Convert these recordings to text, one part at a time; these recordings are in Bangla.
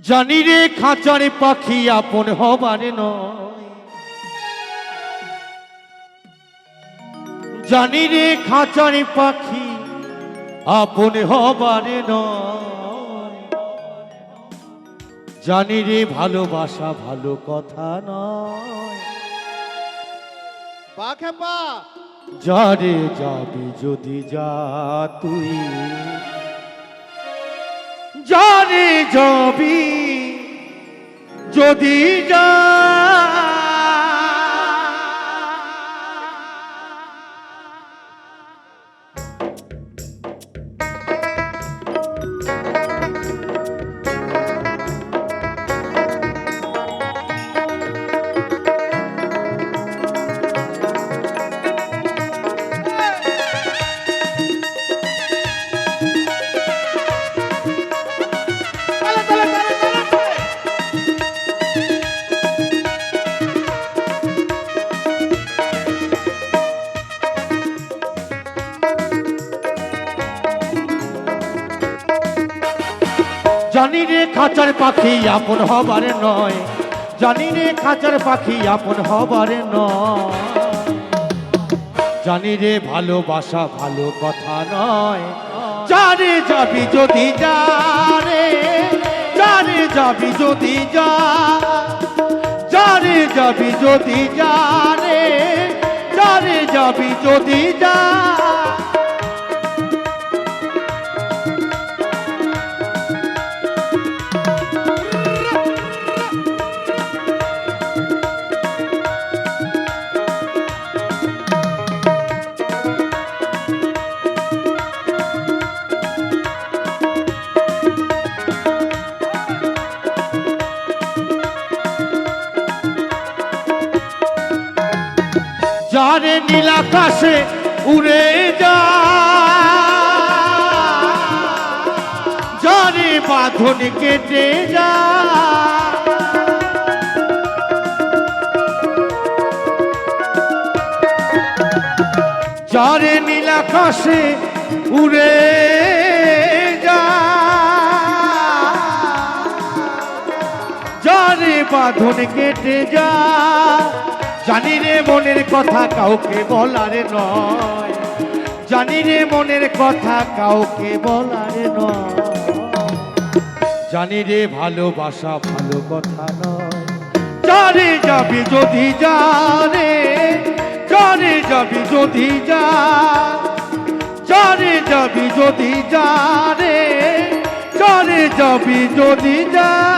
জানি রে খাঁচারে পাখি আপন হবারে নয়। জানি রে খাঁচারে পাখি আপন হবারে নয়। জানি রে ভালোবাসা ভালো কথা নয়। যারে যাবি যদি যা তুই। যারে যাবি যদি যা জানি রে খাঁচার পাখি আপন হবার নয়। জানি রে খাঁচার পাখি আপন হবার নয়। জানি রে ভালোবাসা ভালো কথা নয়। যারে যাবি যদি রে যারে যাবি যদি যা যারে যাবি যদি রে যারে যাবি যদি যা। যারে নীলাকাশে উড়ে যা। যারে বাঁধন কেটে যা। যারে নীলাকাশে উড়ে যা। বাঁধন কেটে যা। জানি রে মনের কথা কাউকে বলার নয়। জানি রে মনের কথা কাউকে বলার নয়। জানি রে ভালোবাসা ভালো কথা নয়। যারে যাবি যদি জানে যারে যাবি যদি যা যারে যাবি যদি জানে যারে যাবি যদি যা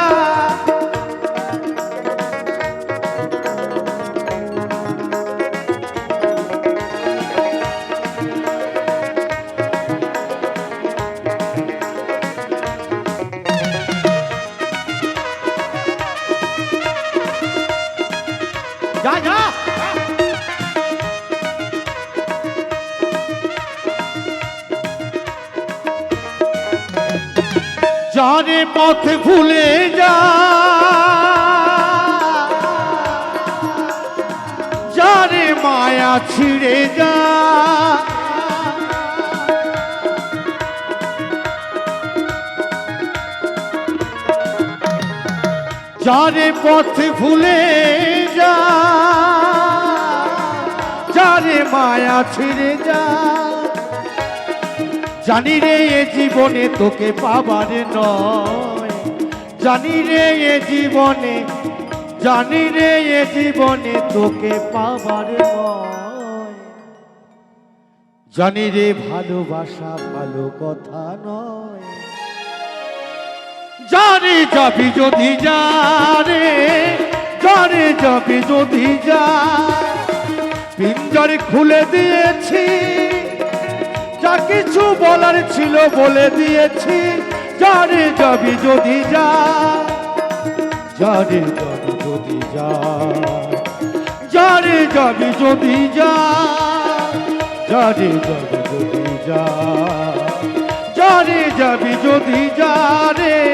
যা যা যারে পথ ভুলে যা যারে মায়া ছিড়ে যা যারে পথ ভুলে যা, যারে মায়া ছিড়ে যা। জানি রে এ জীবনে তোকে পাবার নয়। জানি রে এ জীবনে, জানি রে এ জীবনে তোকে পাবার নয়। জানি রে ভালোবাসা ভালো কথা নয়। জানে যাবি যদি যা রে জানে যাবি যদি যা পিঞ্জরে খুলে দিয়েছি, যা কিছু বলার ছিল বলে দিয়েছি, জানে যাবি যদি যা জানে যাবি যদি যা জানে যাবি যদি যা জানে যাবি যদি যা জানে যাবি যদি যা রে